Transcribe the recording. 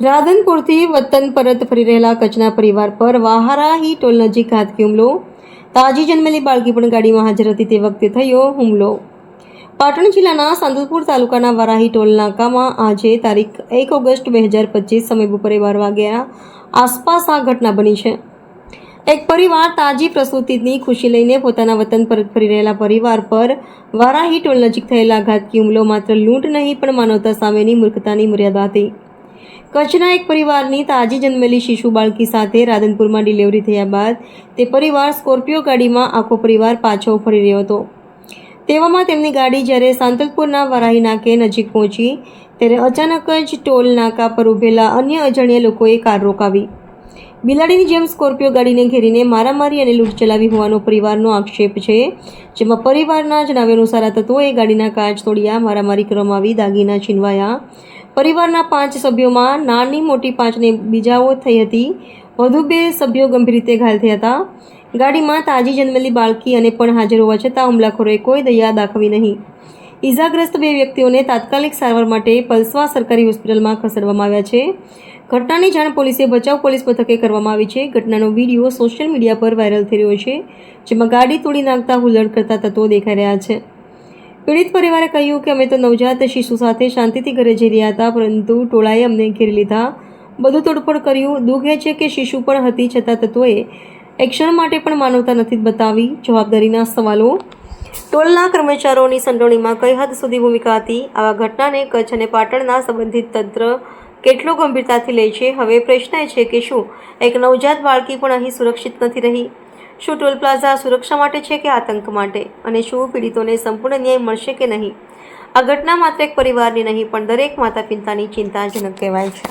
રાધનપુરથી વતન પરત ફરી રહેલા કચ્છના પરિવાર પર વાહારાહી ટોલ નજીક ઘાતકી હુમલો. તાજી જન્મેલી બાળકી પણ ગાડીમાં હાજર હતી તે વખતે થયો હુમલો. પાટણ જિલ્લાના સાંતલપુર તાલુકાના વારાહી ટોલ નાકામાં આજે તારીખ એક ઓગસ્ટ બે હજાર પચીસ સમય બપોરે બાર વાગ્યા આસપાસ આ ઘટના બની છે. એક પરિવાર તાજી પ્રસૂતિની ખુશી લઈને પોતાના વતન પરત ફરી રહેલા પરિવાર પર વારાહી ટોલ નજીક થયેલા ઘાતકી હુમલો માત્ર લૂંટ નહીં પણ માનવતા સામેની મૂર્ખતાની મર્યાદા હતી. કચ્છના એક પરિવારની તાજી જન્મેલી શિશુ બાળકી સાથે રાધનપુરમાં ડિલિવરી થયા બાદ તે પરિવાર સ્કોર્પિયો ગાડીમાં આખો પરિવાર પાછો ફરી રહ્યો હતો. તેવામાં તેમની ગાડી જ્યારે સાંતલપુરના વરાહી નાકે નજીક પહોંચી, ત્યારે અચાનક જ ટોલ નાકા પર ઊભેલા અન્ય અજાણ્યા લોકોએ કાર રોકાવી. બિલાડીની જેમ સ્કોર્પિયો ગાડીને ઘેરીને મારામારી અને લૂંટ ચલાવી હોવાનો પરિવારનો આક્ષેપ છે, જેમાં પરિવારના જણાવ્યા અનુસાર આ તત્વોએ ગાડીના કાચ તોડ્યા, મારામારી કરવામાં આવી, દાગીના છીનવાયા પરિવારના પાંચ સભ્યોમાં નાની મોટી પાંચને બીજાઓ થઈ હતી. વધુ બે સભ્યો ગંભીર રીતે ઘાયલ થયા હતા. ગાડીમાં તાજી જન્મેલી બાળકી અને પણ હાજર હોવા છતાં હુમલાખોરોએ કોઈ દયા દાખવી નહીં. ઈજાગ્રસ્ત બે વ્યક્તિઓને તાત્કાલિક સારવાર માટે પલસવા સરકારી હોસ્પિટલમાં ખસેડવામાં આવ્યા છે. ઘટનાની જાણ પોલીસે બચાવ પોલીસ મથકે કરવામાં આવી છે. ઘટનાનો વીડિયો સોશિયલ મીડિયા પર વાયરલ થઈ રહ્યો છે, જેમાં ગાડી તોડી નાખતા હુલ્લડ કરતા તત્વો દેખાઈ રહ્યા છે. પીડિત પરિવારે કહ્યું કે અમે તો નવજાત શિશુ સાથે શાંતિથી ઘરે જઈ રહ્યા હતા, પરંતુ ટોળાએ અમને ઘેરી લીધા. બધું તોડફોડ કર્યું. દુઃખ એ છે કે શિશુ પણ હતી, છતાં તત્વોએ એક ક્ષણ માટે પણ માનવતા નથી બતાવી. જવાબદારીના સવાલો. ટોલના કર્મચારીઓની સંડોણીમાં કઈ હદ સુધી ભૂમિકા હતી? આવા ઘટનાને કચ્છ અને પાટણના સંબંધિત તંત્ર કેટલો ગંભીરતાથી લે છે? હવે પ્રશ્ન એ છે કે શું એક નવજાત બાળકી પણ અહીં સુરક્ષિત નથી રહી? શું ટોલ પ્લાઝા સુરક્ષા માટે છે કે આતંક માટે? અને શું પીડિતોને સંપૂર્ણ ન્યાય મળશે કે નહીં? આ ઘટના માત્ર એક પરિવારની નહીં, પણ દરેક માતા પિતાની ચિંતાજનક કહેવાય છે.